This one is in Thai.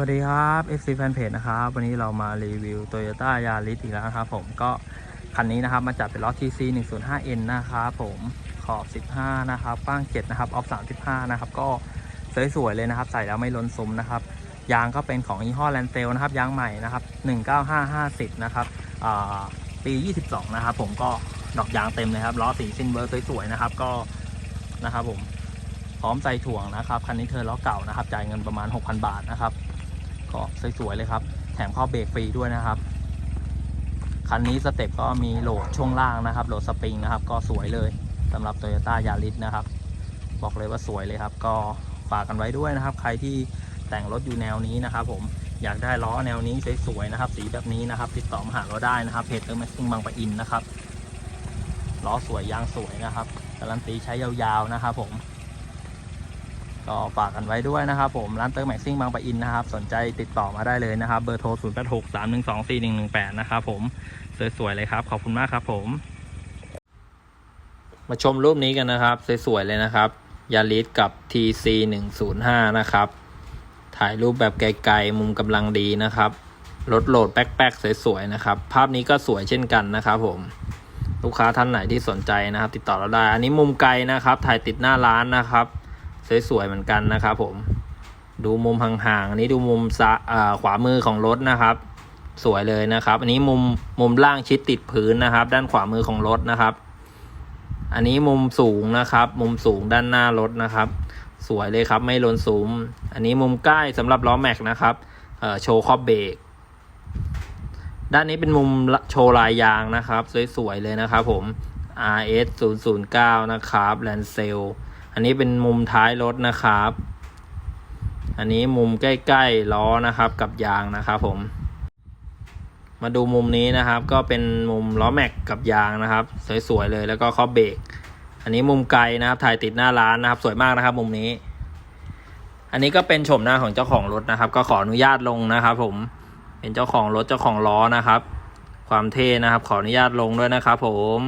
วัสดีครับ FC Fanpage นะครับ วันนี้เรามารีวิว Toyota Yaris อีกแล้วนะครับผมก็คันนี้นะครับ มาจัดเป็นล้อ TC 105N นะครับผมขอบ 15 นะครับกว้าง 7 นะครับ ออฟ 35 นะครับ ก็สวยๆเลยนะครับ ใส่แล้วไม่ล้นซุ้มนะครับ ยางก็เป็นของยี่ห้อแลนเซลนะครับ ยางใหม่นะครับ 19550 นะครับอ่าปี 22 นะครับ ผมก็ดอกยางเต็มเลยครับล้อสีซินเวอร์สวยๆนะครับก็นะครับผมพร้อมใส่ถ่วงนะครับ คันนี้เธอล้อเก่านะครับ จ่ายเงินประมาณ 6,000 บาทนะครับ ก็สวยๆเลยครับ แถมข้อเบรกฟรีด้วยนะครับคันนี้สเต็ปก็มีโหลดช่วงล่างนะครับโหลดสปริงนะครับ ก็สวยเลยสำหรับ Toyota Yaris นะครับ บอกเลยว่าสวยเลยครับ ก็ฝากกันไว้ด้วยนะครับ ใครที่แต่งรถอยู่แนวนี้นะครับ ผมอยากได้ล้อแนวนี้สวยๆนะครับ สีแบบนี้นะครับ ติดต่อมาหาเราได้นะครับเพจเตอร์แม็กซิ่งบางปะอินนะครับล้อสวยยางสวยนะครับการันตีใช้ยาวๆนะครับ ผม ก็ฝากกันไว้ด้วยนะครับผมร้านเตอร์แม็กซิ่งบางปะอินนะครับ สนใจติดต่อมาได้เลยนะครับ เบอร์โทร 0 8 6 3 1 2 4 1 1 8 นะครับผม สวยๆเลยครับ ขอบคุณมากครับผม มาชมรูปนี้กันนะครับ สวยๆเลยนะครับยาริสกับ TC 1 0 5นะครับ ถ่ายรูปแบบไกลๆมุมกำลังดีนะครับรถโหลดแป๊กๆสวยๆนะครับ ภาพนี้ก็สวยเช่นกันนะครับผมลูกค้าท่านไหนที่สนใจนะครับ ติดต่อเราได้ อันนี้มุมไกลนะครับ ถ่ายติดหน้าร้านนะครับ สวยๆเหมือนกันนะครับผมดูมุมห่างๆอันนี้ดูมุมซะอ่าขวามือของรถนะครับ สวยเลยนะครับ อันนี้มุมมุมล่างชิดติดพื้นนะครับ ด้านขวามือของรถนะครับ อันนี้มุมสูงนะครับ มุมสูงด้านหน้ารถนะครับ สวยเลยครับไม่ล้นสูงอันนี้มุมใกล้สำหรับล้อแม็กนะครับโชว์ครอบเบรกด้านนี้เป็นมุมโชว์ลายยางนะครับ สวยๆเลยนะครับผม RS 009นะครับแลนเซล อันนี้เป็นมุมท้ายรถนะครับ อันนี้มุมใกล้ๆล้อนะครับกับยางนะครับผม มาดูมุมนี้นะครับ ก็เป็นมุมล้อแม็กกับยางนะครับ สวยๆเลยแล้วก็ครอบเบรกอันนี้มุมไกลนะครับ ถ่ายติดหน้าร้านนะครับ สวยมากนะครับ มุมนี้ อันนี้ก็เป็นโฉมหน้าของเจ้าของรถนะครับ ก็ขออนุญาตลงนะครับ ผม เป็นเจ้าของรถเจ้าของล้อนะครับ ความเท่นะครับ ขออนุญาตลงด้วยนะครับ ผม